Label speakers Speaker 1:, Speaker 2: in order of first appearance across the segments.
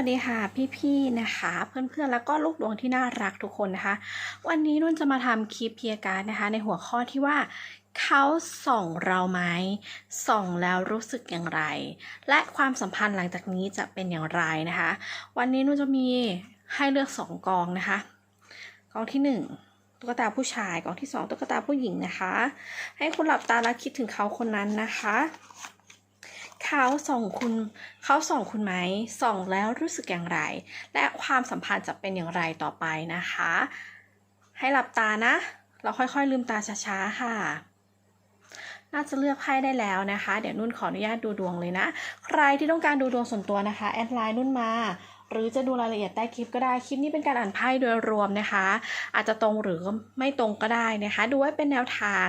Speaker 1: สวัสดีค่ะพี่ๆนะคะ เพื่อนๆแล้วก็ลูกดวงที่น่ารักทุกคนนะคะ วันนี้นุ่นจะมาทำคลิปเพียการนะคะ ในหัวข้อที่ว่าเขาส่องเราไหมส่องแล้วรู้สึกอย่างไร และความสัมพันธ์หลังจากนี้จะเป็นอย่างไรนะคะ วันนี้นุ่นจะมีให้เลือกสองกองนะคะกองที่หนึ่งตุ๊กตาผู้ชายกองที่สองตุ๊กตาผู้หญิงนะคะ ให้คุณหลับตาแล้วคิดถึงเขาคนนั้นนะคะ เขาส่องคุณเขาส่องคุณไหมส่องแล้วรู้สึกอย่างไร และความสัมพันธ์จะเป็นอย่างไรต่อไปนะคะ ให้หลับตานะ เราค่อยๆ ลืมตาช้าๆค่ะ น่าจะเลือกไพ่ได้แล้วนะคะ เดี๋ยวนุ่นขออนุญาตดูดวงเลยนะ ใครที่ต้องการดูดวงส่วนตัวนะคะ แอดไลน์นุ่นมา หรือจะดูรายละเอียดใต้คลิปก็ได้ คลิปนี้เป็นการอ่านไพ่โดยรวมนะคะ อาจจะตรงหรือไม่ตรงก็ได้นะคะ ดูไว้เป็นแนวทาง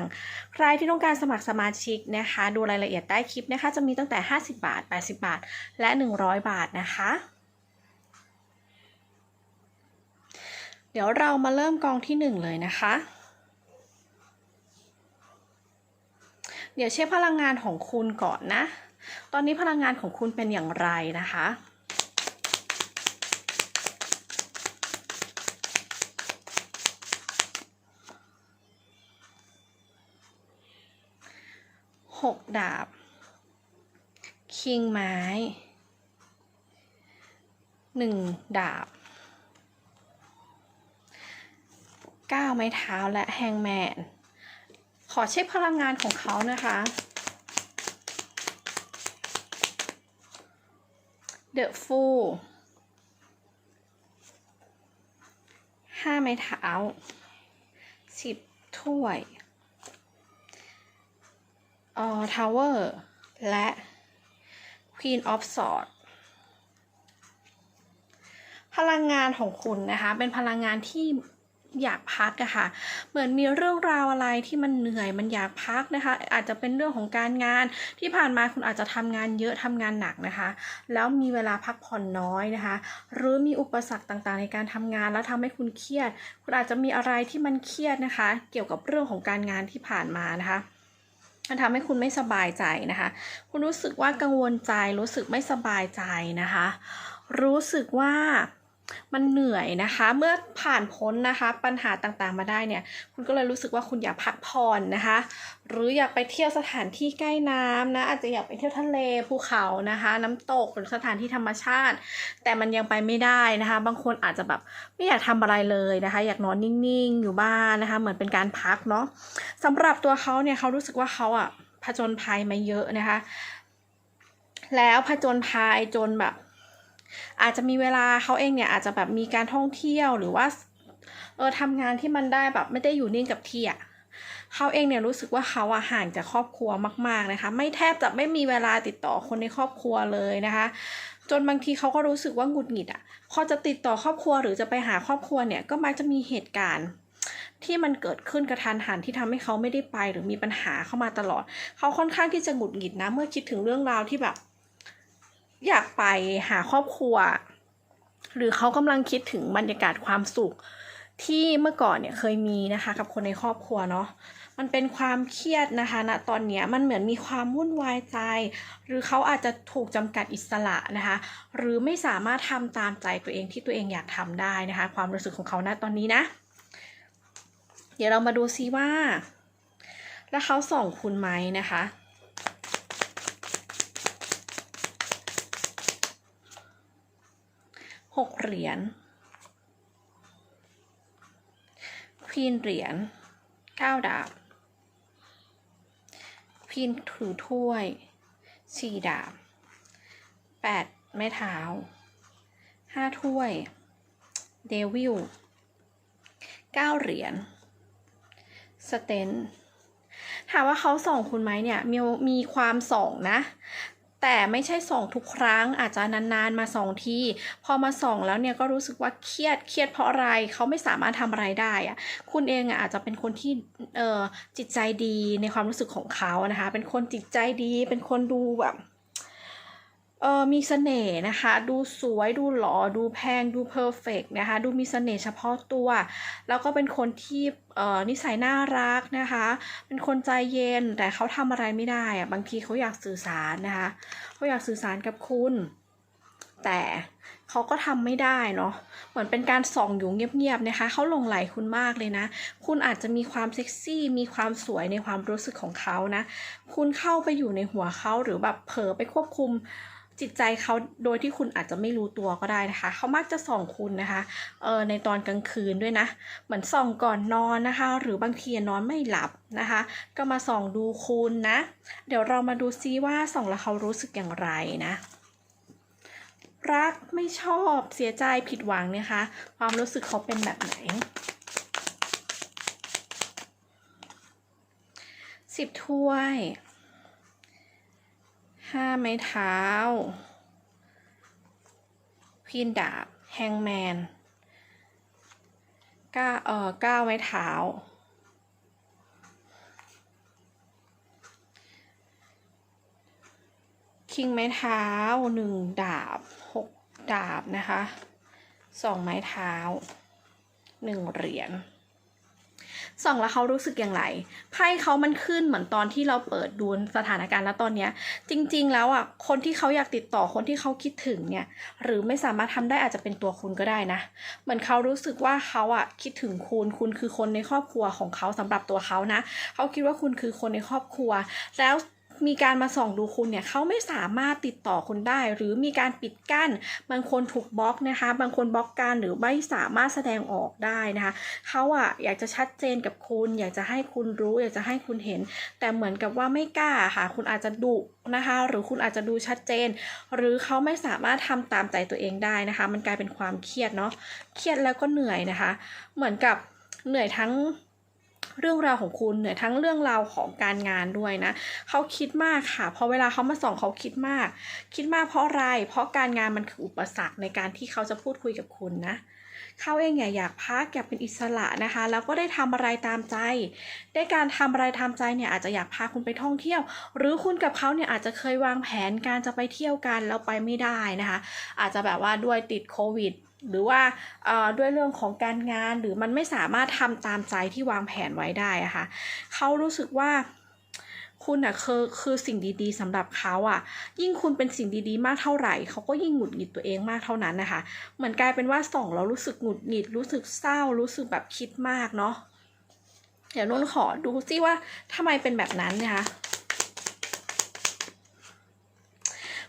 Speaker 1: ใครที่ต้องการสมัครสมาชิกนะคะ ดูรายละเอียดใต้คลิปนะคะ จะมีตั้งแต่ 50 บาท 80 บาท และ 100 บาทนะคะ เดี๋ยวเรามาเริ่มกองที่ 1 เลยนะคะ เดี๋ยวเช็คพลังงานของคุณก่อนนะ ตอนนี้พลังงานของคุณเป็นอย่างไรนะคะ หกดาบ คิงไม้หนึ่งดาบเก้าไม้เท้าและแฮงแมน ขอเช็คพลังงานของเขานะคะ The Fool ห้าไม้เท้าสิบถ้วย ออทาวเวอร์และ Queen of Swords พลังงานของคุณนะคะ เป็นพลังงานที่อยากพักอะค่ะ เหมือนมีเรื่องราวอะไรที่มันเหนื่อยมันอยากพักนะคะ อาจจะเป็นเรื่องของการงานที่ผ่านมาคุณอาจจะทำงานเยอะทำงานหนักนะคะ แล้วมีเวลาพักผ่อนน้อยนะคะ หรือมีอุปสรรคต่างๆ ในการทำงานแล้วทำให้คุณเครียด คุณอาจจะมีอะไรที่มันเครียดนะคะ เกี่ยวกับเรื่องของการงานที่ผ่านมานะคะ มันทำให้คุณไม่สบายใจนะคะ คุณรู้สึกว่ากังวลใจ รู้สึกไม่สบายใจนะคะ รู้สึกว่า มันเหนื่อยนะคะ เมื่อผ่านพ้นนะคะ ปัญหาต่างๆมาได้เนี่ย คุณก็เลยรู้สึกว่าคุณอยากพักผ่อนนะคะ หรืออยากไปเที่ยวสถานที่ใกล้น้ำนะอาจจะอยากไปเที่ยวทะเลภูเขานะคะ น้ำตกหรือสถานที่ธรรมชาติ แต่มันยังไปไม่ได้นะคะ บางคนอาจจะแบบไม่อยากทำอะไรเลยนะคะ อยากนอนนิ่งๆ อยู่บ้านนะคะ เหมือนเป็นการพักเนาะสำหรับตัวเขาเนี่ยเขารู้สึกว่าเขาอะผจญภัยมาเยอะนะคะ แล้วผจญภัยจนแบบ อาจจะมีเวลาเขาเองเนี่ยอาจจะแบบมีการท่องเที่ยวหรือว่าเออทำงานที่มันได้แบบไม่ได้อยู่นิ่งกับที่อะเขาเองเนี่ยรู้สึกว่าเขาอะห่างจากครอบครัวมาก ๆนะคะ ไม่แทบจะไม่มีเวลาติดต่อคนในครอบครัวเลยนะคะ จนบางทีเขาก็รู้สึกว่าหงุดหงิดอะพอจะติดต่อครอบครัวหรือจะไปหาครอบครัวเนี่ยก็มักจะมีเหตุการณ์ ที่มันเกิดขึ้นกระทันหันที่ทำให้เขาไม่ได้ไปหรือมีปัญหาเข้ามาตลอด เขาค่อนข้างที่จะหงุดหงิดนะเมื่อคิดถึงเรื่องราวที่แบบ อยากไปหาครอบครัว หรือเขากำลังคิดถึงบรรยากาศความสุข ที่เมื่อก่อนเนี่ยเคยมีนะคะ กับคนในครอบครัวเนาะมันเป็นความเครียดนะคะณตอนเนี้ยมันเหมือนมีความวุ่นวายใจ หรือเขาอาจจะถูกจำกัดอิสระนะคะ หรือไม่สามารถทำตามใจตัวเองที่ตัวเองอยากทำได้นะคะ ความรู้สึกของเขาณตอนนี้นะ เดี๋ยวเรามาดูซิว่า แล้วเขาส่องคุณไหมนะคะ หกเหรียญควีนเหรียญเก้าดาบควีนถือถ้วยสี่ดาบแปดไม้เท้าห้าถ้วย เดวิลเก้าเหรียญสเตนถามว่าเขาส่องคุณไหมเนี่ยมีมีความส่องนะ แต่ไม่ใช่ส่องทุกครั้งอาจจะนานๆมาส่องทีพอมาส่องแล้วเนี่ยก็รู้สึกว่าเครียดเครียดเพราะอะไรเขาไม่สามารถทำอะไรได้อะคุณเองอะอาจจะเป็นคนที่เออจิตใจดีในความรู้สึกของเขานะคะ เป็นคนจิตใจดี เป็นคนดูแบบ เออมีเสน่ห์นะคะ ดูสวยดูหล่อดูแพงดูเพอร์เฟกนะคะ ดูมีเสน่ห์เฉพาะตัว แล้วก็เป็นคนที่เออนิสัยน่ารักนะคะ เป็นคนใจเย็นแต่เขาทำอะไรไม่ได้อะบางทีเขาอยากสื่อสารนะคะเขาอยากสื่อสารกับคุณ แต่เขาก็ทำไม่ได้เนาะ เหมือนเป็นการส่องอยู่เงียบๆนะคะ เขาหลงไหลคุณมากเลยนะ คุณอาจจะมีความเซ็กซี่ มีความสวยในความรู้สึกของเขานะ คุณเข้าไปอยู่ในหัวเขาหรือแบบเผลอไปควบคุม จิตใจเขาโดยที่คุณอาจจะไม่รู้ตัวก็ได้นะคะ เขามักจะส่องคุณนะคะเออในตอนกลางคืนด้วยนะ เหมือนส่องก่อนนอนนะคะ หรือบางทีนอนไม่หลับนะคะ ก็มาส่องดูคุณนะ เดี๋ยวเรามาดูซิว่าส่องแล้วเขารู้สึกอย่างไรนะรักไม่ชอบเสียใจผิดหวังนะคะ ความรู้สึกเขาเป็นแบบไหนสิบถ้วย ห้าไม้เท้าควีนดาบแฮงแมนเก้าเอ่อเก้าไม้เท้าคิงไม้เท้าหนึ่งดาบหกดาบนะคะสองไม้เท้าหนึ่งเหรียญ ส่องแล้วเขารู้สึกอย่างไรไพ่เขามันขึ้นเหมือนตอนที่เราเปิดดูสถานการณ์แล้วตอนเนี้ย จริง ๆ แล้วอะคนที่เขาอยากติดต่อคนที่เขาคิดถึงเนี่ย หรือไม่สามารถทำได้อาจจะเป็นตัวคุณก็ได้นะ เหมือนเขารู้สึกว่าเขาอะคิดถึงคุณคุณคือคนในครอบครัวของเขาสำหรับตัวเขานะเขาคิดว่าคุณคือคนในครอบครัวแล้ว มีการมาส่องดูคุณเนี่ยเขาไม่สามารถติดต่อคุณได้ หรือมีการปิดกั้น บางคนถูกบล็อกนะคะ บางคนบล็อกการหรือไม่สามารถแสดงออกได้นะคะเขาอะอยากจะชัดเจนกับคุณ อยากจะให้คุณรู้ อยากจะให้คุณเห็น แต่เหมือนกับว่าไม่กล้าค่ะ คุณอาจจะดุนะคะ หรือคุณอาจจะดูชัดเจน หรือเขาไม่สามารถทำตามใจตัวเองได้นะคะ มันกลายเป็นความเครียดเนาะเครียดแล้วก็เหนื่อยนะคะ เหมือนกับเหนื่อยทั้ง เรื่องราวของคุณเหนื่อยทั้งเรื่องราวของการงานด้วยนะเขาคิดมากค่ะพอเวลาเขามาส่องเขาคิดมาก คิดมากเพราะอะไร เพราะการงานมันคืออุปสรรคในการที่เขาจะพูดคุยกับคุณนะเขาเองเนี่ยอยากพักอยากเป็นอิสระนะคะ แล้วก็ได้ทำอะไรตามใจ ได้การทำอะไรตามใจเนี่ยอาจจะอยากพาคุณไปท่องเที่ยว หรือคุณกับเขาเนี่ยอาจจะเคยวางแผนการจะไปเที่ยวกันแล้วไปไม่ได้นะคะ อาจจะแบบว่าด้วยติดโควิด หรือว่าเอ่อด้วยเรื่องของการงานหรือมันไม่สามารถทำตามใจที่วางแผนไว้ได้ะค่ะเขารู้สึกว่าคุณอะคือคือสิ่งดีๆสำหรับเขาอะ ยิ่งคุณเป็นสิ่งดีๆ มากเท่าไหร่เขาก็ยิ่งหงุดหงิดตัวเองมากเท่านั้นนะคะเหมือนกลายเป็นว่าส่องแล้วรู้สึกหงุดหงิดรู้สึกเศร้ารู้สึกแบบคิดมากเนาะเดี๋ยวนุ่นขอดูซิว่าทำไมเป็นแบบนั้นนะคะ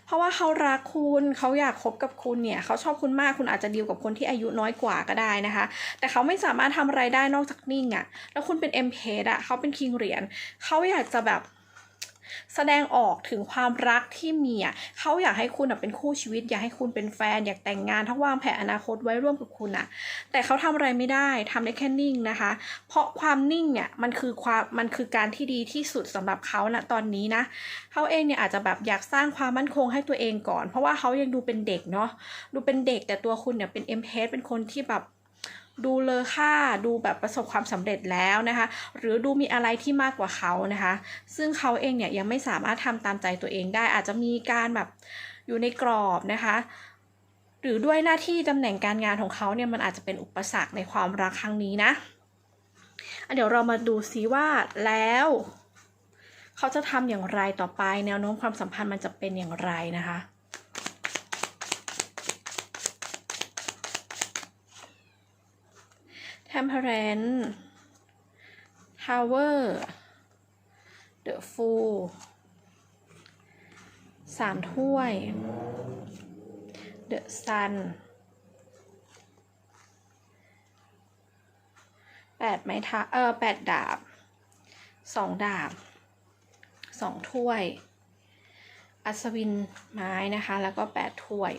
Speaker 1: เพ ราะว่าเขารักคุณเขาอยากคบกับคุณเนี่ยเขาชอบคุณมากคุณอาจจะดีลกับคนที่อายุน้อยกว่าก็ได้นะคะ แต่เขาไม่สามารถทำอะไรได้นอกจากนิ่งอะ่ะ แล้วคุณเป็นเอ็มเพอะเขาเป็นคิงเหรียญเขาอยากจะแบบ แสดงออกถึงความรักที่มีอะเขาอยากให้คุณอะเป็นคู่ชีวิต อยากให้คุณเป็นแฟน อยากแต่งงานทั้งวางแผนอนาคตไว้ร่วมกับคุณอะ แต่เขาทำอะไรไม่ได้ทำได้แค่นิ่งนะคะ เพราะความนิ่งเนี่ยมันคือความมันคือการที่ดีที่สุดสำหรับเขาณตอนนี้นะเขาเองเนี่ยอาจจะแบบอยากสร้างความมั่นคงให้ตัวเองก่อน เพราะว่าเขายังดูเป็นเด็กเนาะดูเป็นเด็กแต่ตัวคุณเนี่ยเป็นเอ็มเพสเป็นคนที่แบบ ดูเลอค่าดูแบบประสบความสำเร็จแล้วนะคะ หรือดูมีอะไรที่มากกว่าเขานะคะ ซึ่งเขาเองเนี่ยยังไม่สามารถทำตามใจตัวเองได้ อาจจะมีการแบบอยู่ในกรอบนะคะหรือด้วยหน้าที่ตำแหน่งการงานของเขาเนี่ยมันอาจจะเป็นอุปสรรคในความรักครั้งนี้นะอะเดี๋ยวเรามาดูซิว่าแล้ว เขาจะทำอย่างไรต่อไป แนวโน้มความสัมพันธ์มันจะเป็นอย่างไรนะคะ Temperance Tower The Fool สามถ้วย The Sun แปดไม้ท้าเออแปดดาบสองดาบสองถ้วย อัศวินไม้นะคะ แล้วก็แปดถ้วย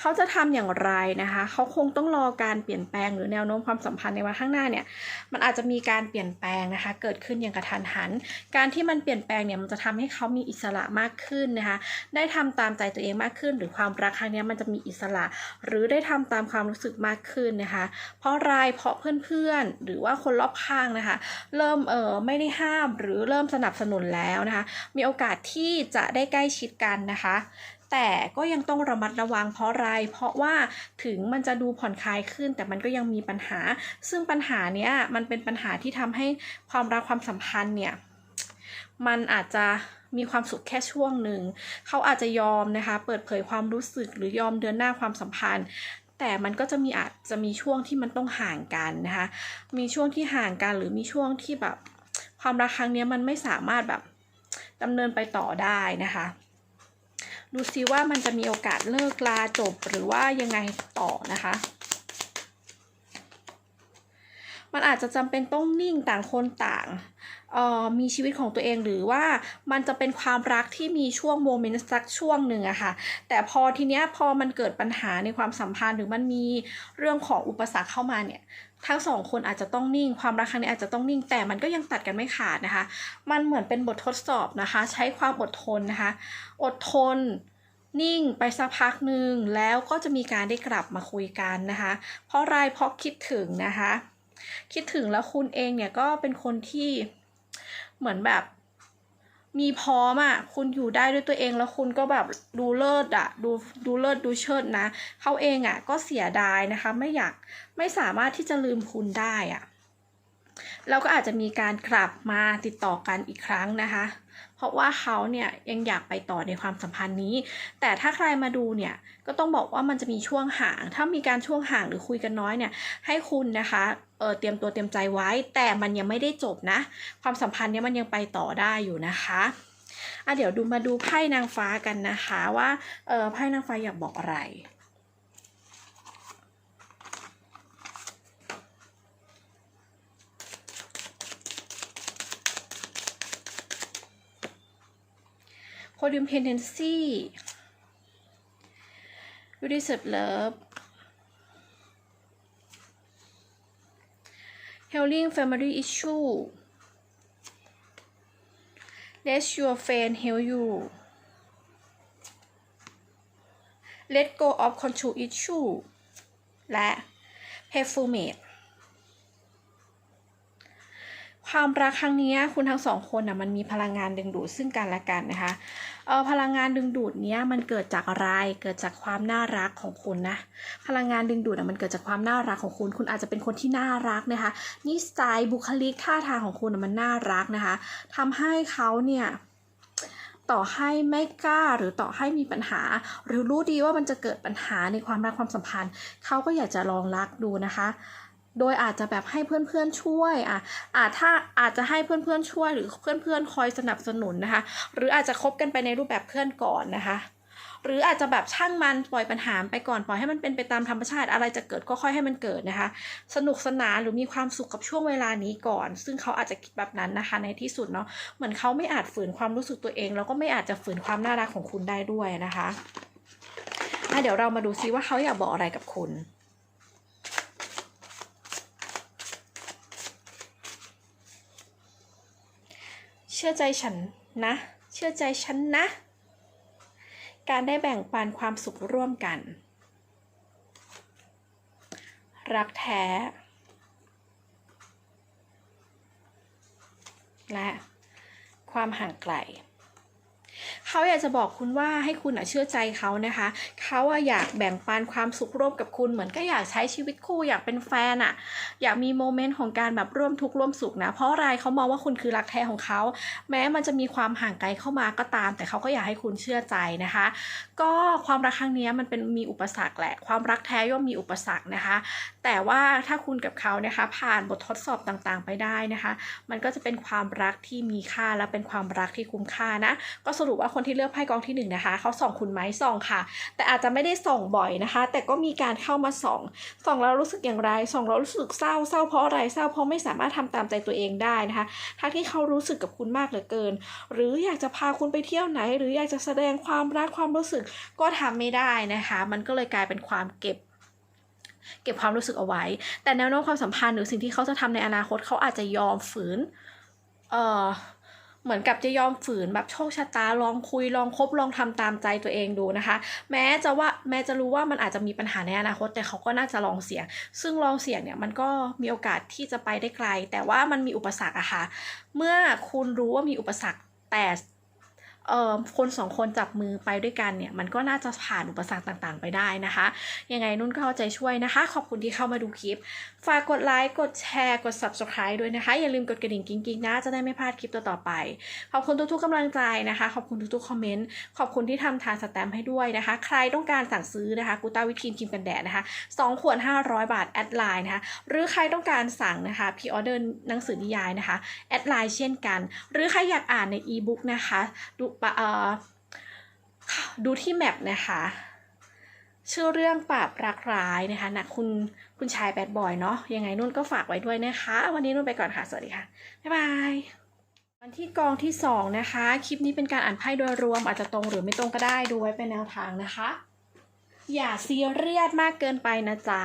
Speaker 1: เขาจะทำอย่างไรนะคะ เขาคงต้องรอการเปลี่ยนแปลงหรือแนวโน้มความสัมพันธ์ในวันข้างหน้าเนี่ยมันอาจจะมีการเปลี่ยนแปลงนะคะ เกิดขึ้นอย่างกระทันหัน การที่มันเปลี่ยนแปลงเนี่ยมันจะทำให้เขามีอิสระมากขึ้นนะคะ ได้ทำตามใจตัวเองมากขึ้น หรือความรักครั้งนี้มันจะมีอิสระ หรือได้ทำตามความรู้สึกมากขึ้นนะคะ เพราะรายเพราะเพื่อนๆหรือว่าคนรอบข้างนะคะ เริ่มเออไม่ได้ห้ามหรือเริ่มสนับสนุนแล้วนะคะ มีโอกาสที่จะได้ใกล้ชิดกันนะคะ แต่ก็ยังต้องระมัดระวังเพราะอะไร เพราะว่าถึงมันจะดูผ่อนคลายขึ้น แต่มันก็ยังมีปัญหา ซึ่งปัญหาเนี้ยมันเป็นปัญหาที่ทำให้ความรักความสัมพันธ์เนี่ยมันอาจจะมีความสุขแค่ช่วงหนึ่ง เขาอาจจะยอมนะคะ เปิดเผยความรู้สึกหรือยอมเดินหน้าความสัมพันธ์ แต่มันก็จะมีอาจจะมีช่วงที่มันต้องห่างกันนะคะ มีช่วงที่ห่างกันหรือมีช่วงที่แบบ ความรักครั้งเนี้ยมันไม่สามารถแบบดำเนินไปต่อได้นะคะ ดูซิว่ามันจะมีโอกาสเลิกลาจบหรือว่ายังไงต่อนะคะ มันอาจจะจำเป็นต้องนิ่งต่างคนต่างออมีชีวิตของตัวเองหรือว่ามันจะเป็นความรักที่มีช่วงโมเมนต์สักช่วงหนึ่งอะค่ะ แต่พอทีเนี้ยพอมันเกิดปัญหาในความสัมพันธ์หรือมันมีเรื่องของอุปสรรคเข้ามาเนี่ย ทั้งสองคนอาจจะต้องนิ่ง ความรักครั้งนี้อาจจะต้องนิ่ง แต่มันก็ยังตัดกันไม่ขาดนะคะ มันเหมือนเป็นบททดสอบนะคะ ใช้ความอดทนนะคะ อดทนนิ่งไปสักพักหนึ่งแล้วก็จะมีการได้กลับมาคุยกันนะคะ เพราะอะไรเพราะคิดถึงนะคะ คิดถึงแล้วคุณเองเนี่ยก็เป็นคนที่เหมือนแบบ มีพร้อมอะ่ะคุณอยู่ได้ด้วยตัวเองแล้วคุณก็แบบดูเลิศอะ่ะดูดูเลิศดูเชิดนะเขาเองอะ่ะก็เสียดายนะคะไม่อยากไม่สามารถที่จะลืมคุณได้อะ่ะเราก็อาจจะมีการกลับมาติดต่อกันอีกครั้งนะคะ ราะว่าเขาเนี่ยยังอยากไปต่อในความสัมพันธ์นี้ แต่ถ้าใครมาดูเนี่ยก็ต้องบอกว่ามันจะมีช่วงห่าง ถ้ามีการช่วงห่างหรือคุยกันน้อยเนี่ยให้คุณนะคะเออเตรียมตัวเตรียมใจไว้ แต่มันยังไม่ได้จบนะ ความสัมพันธ์เนี้ยมันยังไปต่อได้อยู่นะคะอะเดี๋ยวดูมาดูไพ่นางฟ้ากันนะคะว่าเออไพ่นางฟ้าอยากบอกอะไร codependency you deserve love healing family issue let your friend heal you let go of control issue และ playful ความรักครั้งนี้คุณทั้งสองคนนะมันมีพลังงานดึงดูดซึ่งกันและกันนะคะเออพลังงานดึงดูดเนี้ยมันเกิดจากอะไรเกิดจากความน่ารักของคุณนะพลังงานดึงดูดอะมันเกิดจากความน่ารักของคุณ คุณอาจจะเป็นคนที่น่ารักนะคะนิสัยบุคลิกท่าทางของคุณอะมันน่ารักนะคะทำให้เขาเนี่ยต่อให้ไม่กล้าหรือต่อให้มีปัญหา หรือรู้ดีว่ามันจะเกิดปัญหาในความรักความสัมพันธ์เขาก็อยากจะลองรักดูนะคะ โดยอาจจะแบบให้เพื่อนๆช่วยอะอาจถ้าอาจจะให้เพื่อนๆช่วยหรือเพื่อนๆคอยสนับสนุนนะคะ หรืออาจจะคบกันไปในรูปแบบเพื่อนก่อนนะคะ หรืออาจจะแบบช่างมันปล่อยปัญหาไปก่อนปล่อยให้มันเป็นไปตามธรรมชาติอะไรจะเกิดก็ค่อยให้มันเกิดนะคะ สนุกสนานหรือมีความสุขกับช่วงเวลานี้ก่อน ซึ่งเขาอาจจะคิดแบบนั้นนะคะ ในที่สุดเนาะเหมือนเขาไม่อาจฝืนความรู้สึกตัวเอง แล้วก็ไม่อาจจะฝืนความน่ารักของคุณได้ด้วยนะคะอะเดี๋ยวเรามาดูซิว่าเขาอยากบอกอะไรกับคุณ เชื่อใจฉันนะ เชื่อใจฉันนะ การได้แบ่งปันความสุขร่วมกัน รักแท้ และความห่างไกล เขาอยากจะบอกคุณว่าให้คุณอะเชื่อใจเขานะคะ เขาอะอยากแบ่งปันความสุขร่วมกับคุณเหมือนก็อยากใช้ชีวิตคู่อยากเป็นแฟนอะอยากมีโมเมนต์ของการแบบร่วมทุกข์ร่วมสุขนะ เพราะอะไรเขามองว่าคุณคือรักแท้ของเขา แม้มันจะมีความห่างไกลเข้ามาก็ตาม แต่เขาก็อยากให้คุณเชื่อใจนะคะ ก็ความรักครั้งนี้มันเป็นมีอุปสรรคแหละ ความรักแท้ย่อมมีอุปสรรคนะคะ แต่ว่าถ้าคุณกับเขานะคะผ่านบททดสอบต่างๆ ไปได้นะคะ มันก็จะเป็นความรักที่มีค่าและเป็นความรักที่คุ้มค่านะ ก็สรุปว่าคนที่เลือกไพ่กองที่หนึ่งนะคะเขาส่องคุณไหมส่องค่ะ แต่อาจจะไม่ได้ส่องบ่อยนะคะ แต่ก็มีการเข้ามาส่องส่องแล้วรู้สึกอย่างไรส่องแล้วรู้สึกเศร้าเศร้าเพราะอะไรเศร้าเพราะไม่สามารถทำตามใจตัวเองได้นะคะทั้งที่เขารู้สึกกับคุณมากเหลือเกิน หรืออยากจะพาคุณไปเที่ยวไหน หรืออยากจะแสดงความรักความรู้สึกก็ทำไม่ได้นะคะ มันก็เลยกลายเป็นความเก็บเก็บความรู้สึกเอาไว้ แต่แนวโน้มความสัมพันธ์หรือสิ่งที่เขาจะทำในอนาคตเขาอาจจะยอมฝืน เอ่อ เหมือนกับจะยอมฝืนแบบโชคชะตาลองคุยลองคบลองทำตามใจตัวเองดูนะคะ แม้จะว่าแม้จะรู้ว่ามันอาจจะมีปัญหาในอนาคตแต่เขาก็น่าจะลองเสี่ยง ซึ่งลองเสี่ยงเนี่ยมันก็มีโอกาสที่จะไปได้ไกล แต่ว่ามันมีอุปสรรคอะค่ะ เมื่อคุณรู้ว่ามีอุปสรรคแต่เอ่อคนสองคนจับมือไปด้วยกันเนี่ย มันก็น่าจะผ่านอุปสรรคต่างๆ ไปได้นะคะ ยังไงนุ่นก็เอาใจช่วยนะคะ ขอบคุณที่เข้ามาดูคลิป ฝากกดไลค์ กดแชร์ กด subscribe ด้วยนะคะ อย่าลืมกดกระดิ่งกิ๊งๆนะ จะได้ไม่พลาดคลิปต่อๆไป ขอบคุณทุกๆกำลังใจนะคะ ขอบคุณทุกๆคอมเมนต์ ขอบคุณที่ทำทานสแตมป์ให้ด้วยนะคะ ใครต้องการสั่งซื้อนะคะกูต้าวิทีนครีมกันแดดนะคะ2ขวด 500 บาท แอดไลน์นะคะ หรือใครต้องการสั่งนะคะพีออเดอร์หนังสือนิยายนะคะ แอดไลน์เช่นกัน หรือใครอยากอ่านในอีบุ๊กนะคะดูเอ่อดูที่แมปนะคะชื่อเรื่องปราบรักร้ายนะคะนะคุณ คุณชายแบดบอยเนาะยังไงนุ่นก็ฝากไว้ด้วยนะคะ วันนี้นุ่นไปก่อนค่ะ สวัสดีค่ะ บ๊ายบายวันที่กองที่สองนะคะ คลิปนี้เป็นการอ่านไพ่โดยรวม อาจจะตรงหรือไม่ตรงก็ได้ดูไว้เป็นแนวทางนะคะ อย่าซีเรียสมากเกินไปนะจ๊ะ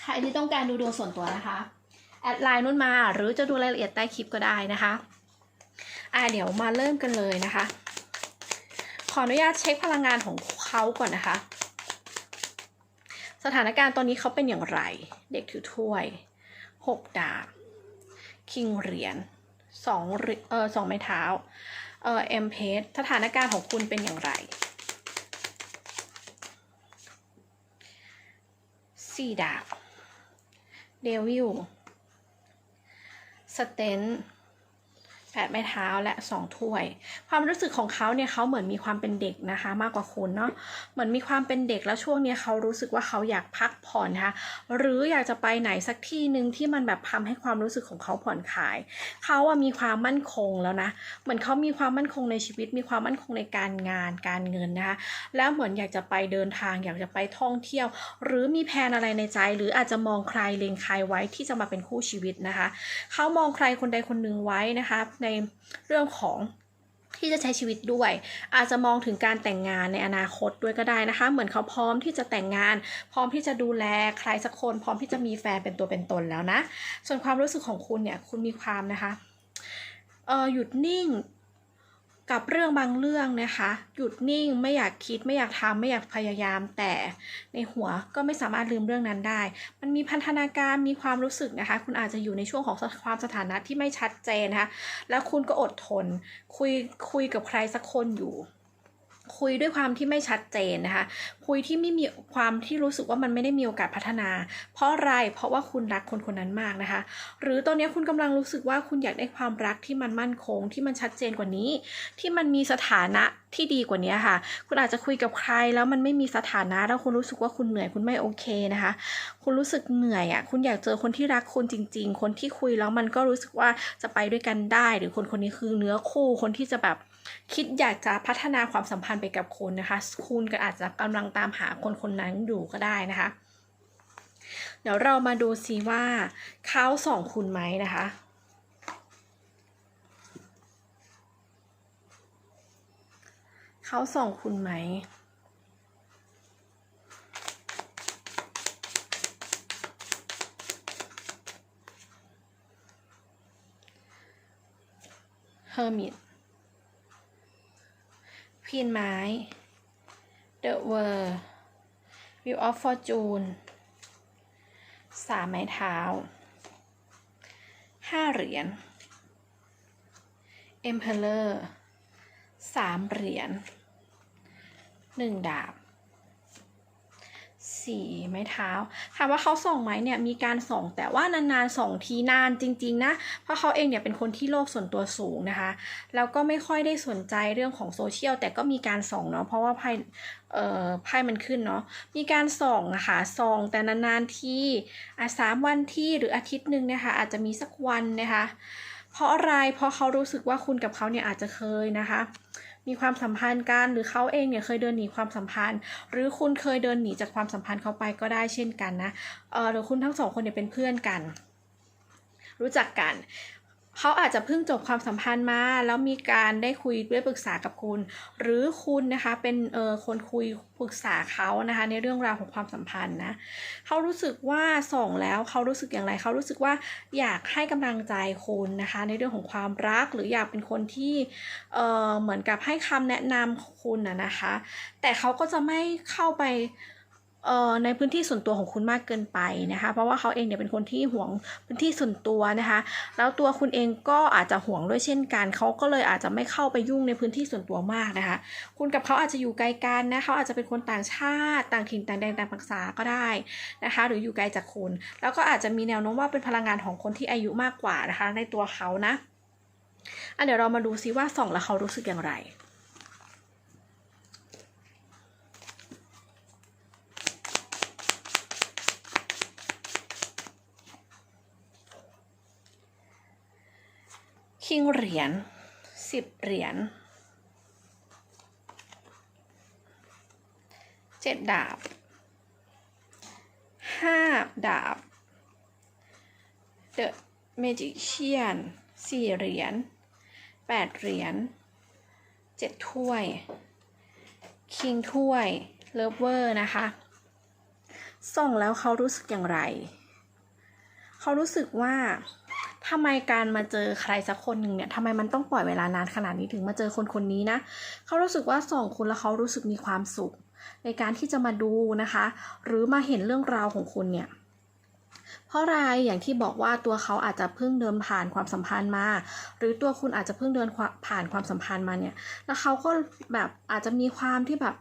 Speaker 1: ใครที่ต้องการดูดวงส่วนตัวนะคะ แอดไลน์นุ่นมาหรือจะดูรายละเอียดใต้คลิปก็ได้นะคะอ่าเดี๋ยวมาเริ่มกันเลยนะคะ ขออนุญาตเช็คพลังงานของเขาก่อนนะคะ สถานการณ์ตอนนี้เขาเป็นอย่างไร เด็กถือถ้วยหกดาบ คิงเหรียญสองเออสองไม้เท้า เออเอ็มเพสสถานการณ์ของคุณเป็นอย่างไรสี่ดาบ เดวิล สเตน แปดไม้เท้าและสองถ้วย ความรู้สึกของเขาเนี่ยเขาเหมือนมีความเป็นเด็กนะคะ มากกว่าคุณเนาะเหมือนมีความเป็นเด็กแล้วช่วงเนี้ยเขารู้สึกว่าเขาอยากพักผ่อนนะคะหรืออยากจะไปไหนสักที่หนึ่งที่มันแบบทำให้ความรู้สึกของเขาผ่อนคลาย เขาอะมีความมั่นคงแล้วนะเหมือนเขามีความมั่นคงในชีวิต มีความมั่นคงในการงานการเงินนะคะแล้วเหมือนอยากจะไปเดินทาง อยากจะไปท่องเที่ยว หรือมีแผนอะไรในใจ หรืออาจจะมองใครเล็งใครไว้ที่จะมาเป็นคู่ชีวิตนะคะ เขามองใครคนใดคนหนึ่งไว้นะคะในเรื่องของที่จะใช้ชีวิตด้วย อาจจะมองถึงการแต่งงานในอนาคตด้วยก็ได้นะคะ เหมือนเขาพร้อมที่จะแต่งงาน พร้อมที่จะดูแลใครสักคน พร้อมที่จะมีแฟนเป็นตัวเป็นตนแล้วนะ ส่วนความรู้สึกของคุณเนี่ยคุณมีความนะคะเออหยุดนิ่ง กับเรื่องบางเรื่องนะคะ หยุดนิ่งไม่อยากคิดไม่อยากทำไม่อยากพยายาม แต่ในหัวก็ไม่สามารถลืมเรื่องนั้นได้ มันมีพันธนาการมีความรู้สึกนะคะ คุณอาจจะอยู่ในช่วงของความสถานะที่ไม่ชัดเจนนะคะแล้วคุณก็อดทน คุยคุยกับใครสักคนอยู่ คุยด้วยความที่ไม่ชัดเจนนะคะ คุยที่ไม่มีความที่รู้สึกว่ามันไม่ได้มีโอกาสพัฒนา เพราะอะไร เพราะว่าคุณรักคนคนนั้นมากนะคะ หรือตอนนี้คุณกำลังรู้สึกว่าคุณอยากได้ความรักที่มันมั่นคง ที่มันชัดเจนกว่านี้ ที่มันมีสถานะที่ดีกว่านี้ค่ะ คุณอาจจะคุยกับใครแล้วมันไม่มีสถานะแล้วคุณรู้สึกว่าคุณเหนื่อยคุณไม่โอเคนะคะ คุณรู้สึกเหนื่อยอะ คุณอยากเจอคนที่รักคุณจริง ๆ คนที่คุยแล้วมันก็รู้สึกว่าจะไปด้วยกันได้ หรือคนคนนี้คือเนื้อคู่ คนที่จะแบบ คิดอยากจะพัฒนาความสัมพันธ์ไปกับคุณนะคะ คุณก็อาจจะกำลังตามหาคนคนนั้นอยู่ก็ได้นะคะ เดี๋ยวเรามาดูซิว่าเขาส่องคุณไหมนะคะ เขาส่องคุณไหมเฮอร์มิต พีนไม้ The World View of Fortune สามไม้เท้าห้าเหรียญ Emperor สามเหรียญหนึ่งดาบ สีไม้เท้าถามว่าเขาส่องไหมเนี่ยมีการส่อง แต่ว่านานๆส่องทีนานจริงๆนะเพราะเขาเองเนี่ยเป็นคนที่โลกส่วนตัวสูงนะคะแล้วก็ไม่ค่อยได้สนใจเรื่องของโซเชียลแต่ก็มีการส่องเนาะเพราะว่าไพ่เอ่อไพ่มันขึ้นเนาะมีการส่องอะคะส่องแต่นานๆที่อะสามวันที่หรืออาทิตย์หนึ่งนะคะอาจจะมีสักวันนะคะ เพราะอะไรเพราะเขารู้สึกว่าคุณกับเขาเนี่ยอาจจะเคยนะคะ มีความสัมพันธ์กัน หรือเขาเองเนี่ยเคยเดินหนีความสัมพันธ์ หรือคุณเคยเดินหนีจากความสัมพันธ์เขาไปก็ได้เช่นกันนะเออหรือคุณทั้งสองคนเนี่ยเป็นเพื่อนกัน รู้จักกัน เขาอาจจะเพิ่งจบความสัมพันธ์มา แล้วมีการได้คุยได้ปรึกษากับคุณ หรือคุณนะคะเป็นเออคนคุยปรึกษาเขานะคะ ในเรื่องราวของความสัมพันธ์นะเขารู้สึกว่าส่องแล้วเขารู้สึกอย่างไรเขารู้สึกว่าอยากให้กำลังใจคุณนะคะ ในเรื่องของความรักหรืออยากเป็นคนที่เออเหมือนกับให้คำแนะนำคุณนะนะคะ แต่เขาก็จะไม่เข้าไป ในพื้นที่ส่วนตัวของคุณมากเกินไปนะคะ เพราะว่าเขาเองเนี่ยเป็นคนที่ห่วงพื้นที่ส่วนตัวนะคะ แล้วตัวคุณเองก็อาจจะห่วงด้วยเช่นกันเขาก็เลยอาจจะไม่เข้าไปยุ่งในพื้นที่ส่วนตัวมากนะคะ คุณกับเขาอาจจะอยู่ไกลกันนะเขาอาจจะเป็นคนต่างชาติ ต่างถิ่นต่างแดนต่างภาษาก็ได้นะคะ หรืออยู่ไกลจากคุณ แล้วก็อาจจะมีแนวโน้มว่าเป็นพลังงานของคนที่อายุมากกว่านะคะ ในตัวเขานะอันเดี๋ยวเรามาดูซิว่าส่องแล้วเขารู้สึกอย่างไร คิงเหรียญสิบเหรียญเจ็ดดาบห้าดาบ The Magician สี่เหรียญแปดเหรียญเจ็ดถ้วยคิงถ้วยเลิฟเวอร์นะคะ ส่องแล้วเขารู้สึกอย่างไร เขารู้สึกว่า ทำไมการมาเจอใครสักคนหนึ่งเนี่ยทำไมมันต้องปล่อยเวลานานขนาดนี้ถึงมาเจอคนคนนี้นะเขารู้สึกว่าสองคุณแล้วเขารู้สึกมีความสุข ในการที่จะมาดูนะคะ หรือมาเห็นเรื่องราวของคุณเนี่ยเพราะอะไรอย่างที่บอกว่าตัวเขาอาจจะเพิ่งเดินผ่านความสัมพันธ์มา หรือตัวคุณอาจจะเพิ่งเดินผ่านความสัมพันธ์มาเนี่ย แล้วเขาก็แบบอาจจะมีความที่แบบ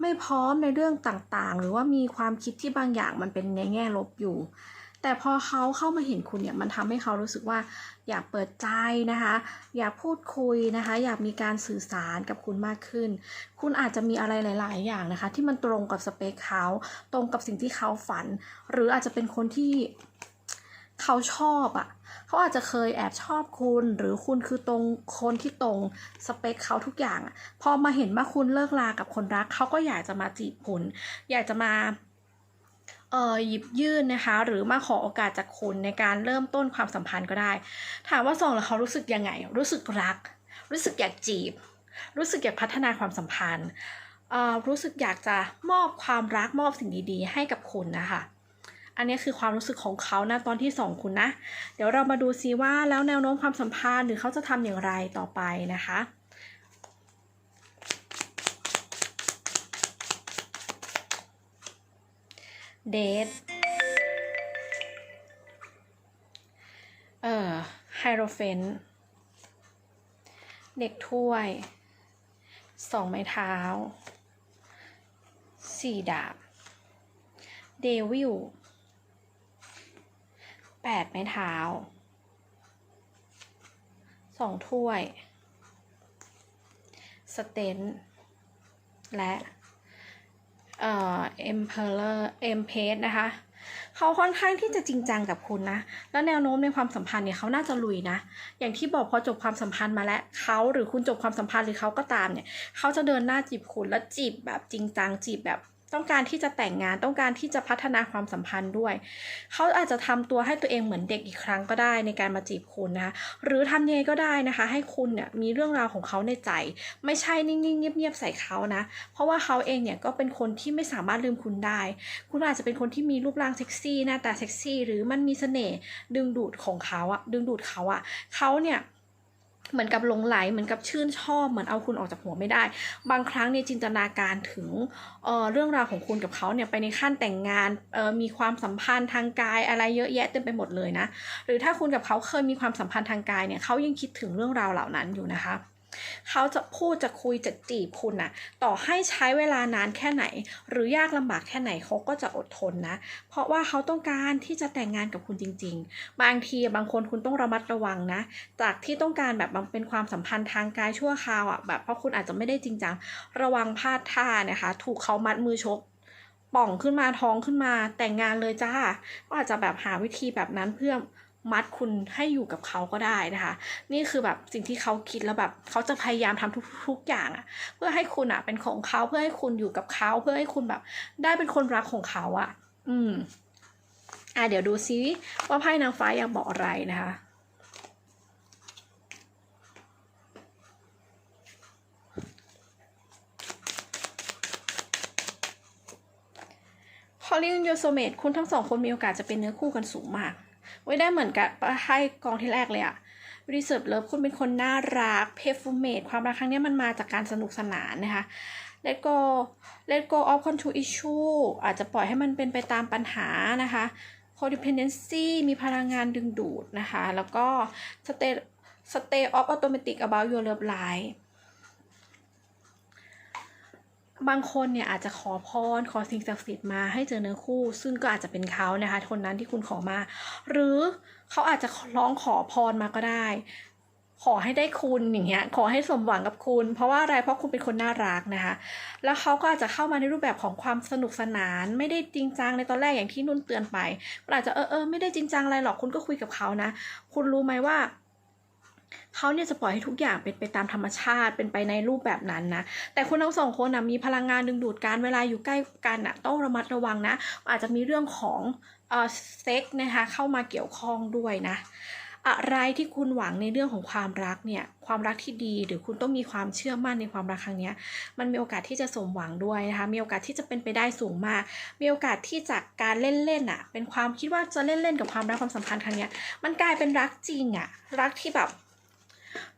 Speaker 1: ไม่พร้อมในเรื่องต่างๆ หรือว่ามีความคิดที่บางอย่างมันเป็นในแง่ลบอยู่ แต่พอเขาเข้ามาเห็นคุณเนี่ยมันทำให้เขารู้สึกว่าอยากเปิดใจนะคะ อยากพูดคุยนะคะ อยากมีการสื่อสารกับคุณมากขึ้น คุณอาจจะมีอะไรหลาย ๆ อย่างนะคะ ที่มันตรงกับสเปคเขาตรงกับสิ่งที่เขาฝัน หรืออาจจะเป็นคนที่เขาชอบอะ่ะเขาอาจจะเคยแอบชอบคุณ หรือคุณคือตรงคนที่ตรงสเปคเขาทุกอย่าง พอมาเห็นว่าคุณเลิกลากับคนรัก เขาก็อยากจะมาจีบคุณ อยากจะมา หยิบยื่นนะคะ หรือมาขอโอกาสจากคุณในการเริ่มต้นความสัมพันธ์ก็ได้ ถามว่าสองแล้วเขารู้สึกยังไง รู้สึกรัก รู้สึกอยากจีบ รู้สึกอยากพัฒนาความสัมพันธ์เออรู้สึกอยากจะมอบความรักมอบสิ่งดีๆ ให้กับคุณนะคะอันนี้คือความรู้สึกของเขานะตอนที่สองคุณนะ เดี๋ยวเรามาดูซิว่าแล้วแนวโน้มความสัมพันธ์หรือเขาจะทำอย่างไรต่อไปนะคะ เดทเอ่อไฮโรเฟนเด็กถ้วย สองไม้เท้า สี่ดาบ เดวิลแปดไม้เท้า สองถ้วย สเตน และ เอ่อ Emperor e m p e r นะคะเขาค่อนข้างที่จะจริงจังกับคุณนะ แล้วแนวโน้มในความสัมพันธ์เนี่ยเขาน่าจะลุยนะ อย่างที่บอกพอจบความสัมพันธ์มาแล้วเขาหรือคุณจบความสัมพันธ์หรือเขาก็ตามเนี่ยเขาจะเดินหน้าจีบคุณแล้วจีบแบบจริงจังจีบแบบ ต้องการที่จะแต่งงานต้องการที่จะพัฒนาความสัมพันธ์ด้วย เขาอาจจะทำตัวให้ตัวเองเหมือนเด็กอีกครั้งก็ได้ในการมาจีบคุณนะคะหรือทำยังไงก็ได้นะคะ ให้คุณเนี่ยมีเรื่องราวของเขาในใจ ไม่ใช่นิ่งๆเงียบๆใส่เขานะ เพราะว่าเขาเองเนี่ยก็เป็นคนที่ไม่สามารถลืมคุณได้ คุณอาจจะเป็นคนที่มีรูปร่างเซ็กซี่หน้าตาเซ็กซี่ หรือมันมีเสน่ห์ดึงดูดของเขาอะดึงดูดเขาอะเขาเนี่ย เหมือนกับหลงไหลเหมือนกับชื่นชอบเหมือนเอาคุณออกจากหัวไม่ได้ บางครั้งเนี่ยจินตนาการถึงเอ่อเรื่องราวของคุณกับเขาเนี่ยไปในขั้นแต่งงานออมีความสัมพันธ์ทางกายอะไรเยอะแยะเต็มไปหมดเลยนะ หรือถ้าคุณกับเขาเคยมีความสัมพันธ์ทางกายเนี่ยเขายังคิดถึงเรื่องราวเหล่านั้นอยู่นะคะ เขาจะพูดจะคุยจะจีบคุณนะต่อให้ใช้เวลานานแค่ไหน หรือยากลำบากแค่ไหนเขาก็จะอดทนนะ เพราะว่าเขาต้องการที่จะแต่งงานกับคุณจริง ๆ บางทีบางคนคุณต้องระมัดระวังนะ จากที่ต้องการแบบมันเป็นความสัมพันธ์ทางกายชั่วคราวอะแบบเพราะคุณอาจจะไม่ได้จริงจังระวังพลาดท่านะคะ ถูกเขามัดมือชกป่องขึ้นมาท้องขึ้นมาแต่งงานเลยจ้า ก็อาจจะแบบหาวิธีแบบนั้นเพื่อ มัดคุณให้อยู่กับเขาก็ได้นะคะ นี่คือแบบสิ่งที่เขาคิดแล้วแบบเขาจะพยายามทำทุก ๆ อย่างอะเพื่อให้คุณอะเป็นของเขาเพื่อให้คุณอยู่กับเขาเพื่อให้คุณแบบได้เป็นคนรักของเขาอะอืมอะเดี๋ยวดูซิว่าไพ่นางฟ้าอยากบอกอะไรนะคะพอลินโยโซเมตคุณทั้งสองคนมีโอกาสจะเป็นเนื้อคู่กันสูงมาก ไว้ได้เหมือนกับไพ่กองที่แรกเลยอะ reserve love คุณเป็นคนน่ารัก perfume ความรักครั้งนี้มันมาจากการสนุกสนานนะคะ let go let go of control issue อาจจะปล่อยให้มันเป็นไปตามปัญหานะคะ codependency มีพลังงานดึงดูดนะคะ แล้วก็ stay stay of automatic about your love life บางคนเนี่ยอาจจะขอพรขอสิ่งศักดิ์สิทธิ์มาให้เจอเนื้อคู่ ซึ่งก็อาจจะเป็นเขานะคะคนนั้นที่คุณขอมา หรือเขาอาจจะร้องขอพรมาก็ได้ ขอให้ได้คุณอย่างเงี้ยขอให้สมหวังกับคุณ เพราะว่าอะไรเพราะคุณเป็นคนน่ารักนะคะ แล้วเขาก็อาจจะเข้ามาในรูปแบบของความสนุกสนาน ไม่ได้จริงจังในตอนแรกอย่างที่นุ่นเตือนไปอาจจะเออเออไม่ได้จริงจังอะไรหรอกคุณก็คุยกับเขานะ คุณรู้ไหมว่า เขาเนี่ยจะปล่อยให้ทุกอย่างเป็นไปตามธรรมชาติเป็นไปในรูปแบบนั้นนะ แต่คุณทั้งสองคนนะมีพลังงานดึงดูดกันเวลาอยู่ใกล้กันนะต้องระมัดระวังนะ อาจจะมีเรื่องของเอ่อเซ็กนะคะเข้ามาเกี่ยวข้องด้วยนะอะไรที่คุณหวังในเรื่องของความรักเนี่ยความรักที่ดีหรือคุณต้องมีความเชื่อมั่นในความรักครั้งนี้มันมีโอกาสที่จะสมหวังด้วยนะคะมีโอกาสที่จะเป็นไปได้สูงมาก มีโอกาสที่จากการเล่นๆอะเป็นความคิดว่าจะเล่นๆกับความรักความสัมพันธ์ครั้งนี้มันกลายเป็นรักจริงอะรักที่แบบ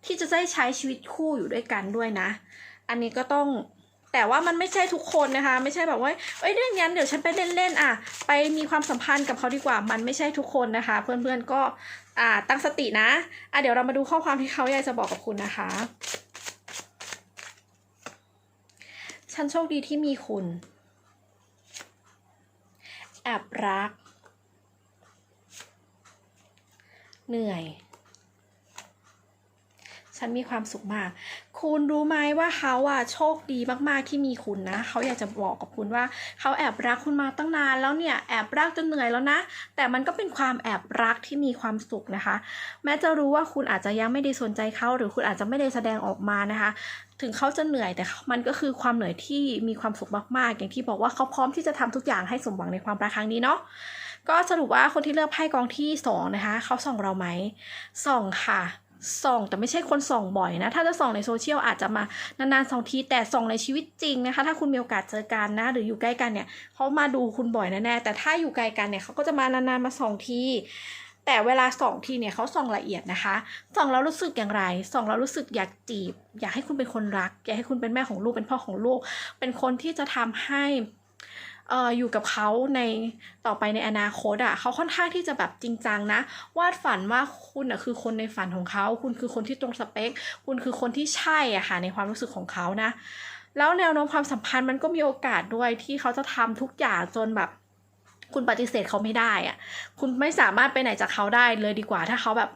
Speaker 1: ที่จะได้ใช้ชีวิตคู่อยู่ด้วยกันด้วยนะ อันนี้ก็ต้องแต่ว่ามันไม่ใช่ทุกคนนะคะ ไม่ใช่แบบว่าเอ้ยเรื่องนั้นเดี๋ยวฉันไปเล่นๆอะ ไปมีความสัมพันธ์กับเขาดีกว่า มันไม่ใช่ทุกคนนะคะ เพื่อนๆก็อ่าตั้งสตินะอะเดี๋ยวเรามาดูข้อความที่เขาอยากจะบอกกับคุณนะคะ ฉันโชคดีที่มีคุณ แอบรัก เหนื่อย ฉันมีความสุขมาก คุณรู้ไหมว่าเขาอะโชคดีมากๆที่มีคุณนะ เขาอยากจะบอกกับคุณว่า เขาแอบรักคุณมาตั้งนานแล้วเนี่ย แอบรักจนเหนื่อยแล้วนะ แต่มันก็เป็นความแอบรักที่มีความสุขนะคะ แม้จะรู้ว่าคุณอาจจะยังไม่ได้สนใจเขาหรือคุณอาจจะไม่ได้แสดงออกมานะคะ ถึงเขาจะเหนื่อยแต่มันก็คือความเหนื่อยที่มีความสุขมากๆ อย่างที่บอกว่าเขาพร้อมที่จะทำทุกอย่างให้สมหวังในความรักครั้งนี้เนาะก็สรุปว่าคนที่เลือกไพ่กองที่สองนะคะเขาส่องเราไหมส่องค่ะ ส่องแต่ไม่ใช่คนส่องบ่อยนะ ถ้าจะส่องในโซเชียลอาจจะมานานๆส่องทีแต่ส่องในชีวิตจริงนะคะ ถ้าคุณมีโอกาสเจอกันนะ หรืออยู่ใกล้กันเนี่ยเขามาดูคุณบ่อยแน่ๆแต่ถ้าอยู่ไกลกันเนี่ยเขาก็จะมานานๆมาส่องทีแต่เวลาส่องทีเนี่ยเขาส่องละเอียดนะคะส่องแล้วรู้สึกอย่างไรส่องแล้วรู้สึกอยากจีบ อยากให้คุณเป็นคนรัก อยากให้คุณเป็นแม่ของลูกเป็นพ่อของลูก เป็นคนที่จะทำให้ เอ่ออยู่กับเขาในต่อไปในอนาคตอะเขาค่อนข้างที่จะแบบจริงจังนะ วาดฝันว่าคุณอะคือคนในฝันของเขา คุณคือคนที่ตรงสเปค คุณคือคนที่ใช่อะค่ะในความรู้สึกของเขานะ แล้วแนวโน้มความสัมพันธ์มันก็มีโอกาสด้วยที่เขาจะทำทุกอย่างจนแบบคุณปฏิเสธเขาไม่ได้อะ คุณไม่สามารถไปไหนจากเขาได้เลยดีกว่าถ้าเขาแบบ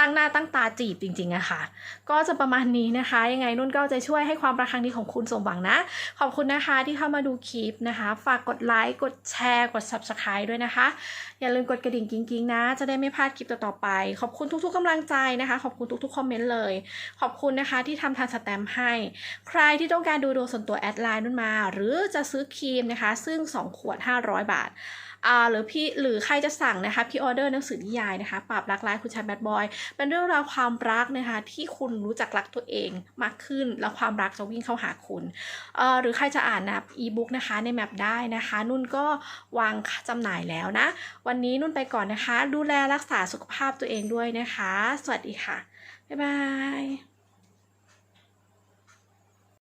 Speaker 1: ตั้งหน้าตั้งตาจีบจริงๆอะค่ะ ก็จะประมาณนี้นะคะ ยังไงนุ่นก็จะช่วยให้ความรักครั้งนี้ของคุณสมหวังนะ ขอบคุณนะคะที่เข้ามาดูคลิปนะคะ ฝากกดไลค์กดแชร์ กด subscribe ด้วยนะคะ อย่าลืมกดกระดิ่งกิ๊งๆนะ จะได้ไม่พลาดคลิปต่อๆไป ขอบคุณทุกๆกำลังใจนะคะ ขอบคุณทุกๆคอมเมนต์เลย ขอบคุณนะคะที่ทำทางสแตมป์ให้ ใครที่ต้องการดูดวงส่วนตัวแอดไลน์นุ่นมา หรือจะซื้อครีมนะคะ ซึ่ง 2 ขวด 500 บาท อ่าหรือพี่หรือใครจะสั่งนะคะพี่ออเดอร์หนังสือนิยายนะคะปราบรักร้ายคุณชายแบดบอย เป็นเรื่องราวความรักนะคะที่คุณรู้จักรักตัวเองมากขึ้น แล้วความรักจะวิ่งเข้าหาคุณเอ่อหรือใครจะอ่านนะอีบุ๊กนะคะในแมปได้นะคะ นุ่นก็วางจำหน่ายแล้วนะ วันนี้นุ่นไปก่อนนะคะ ดูแลรักษาสุขภาพตัวเองด้วยนะคะ สวัสดีค่ะ บ๊ายบาย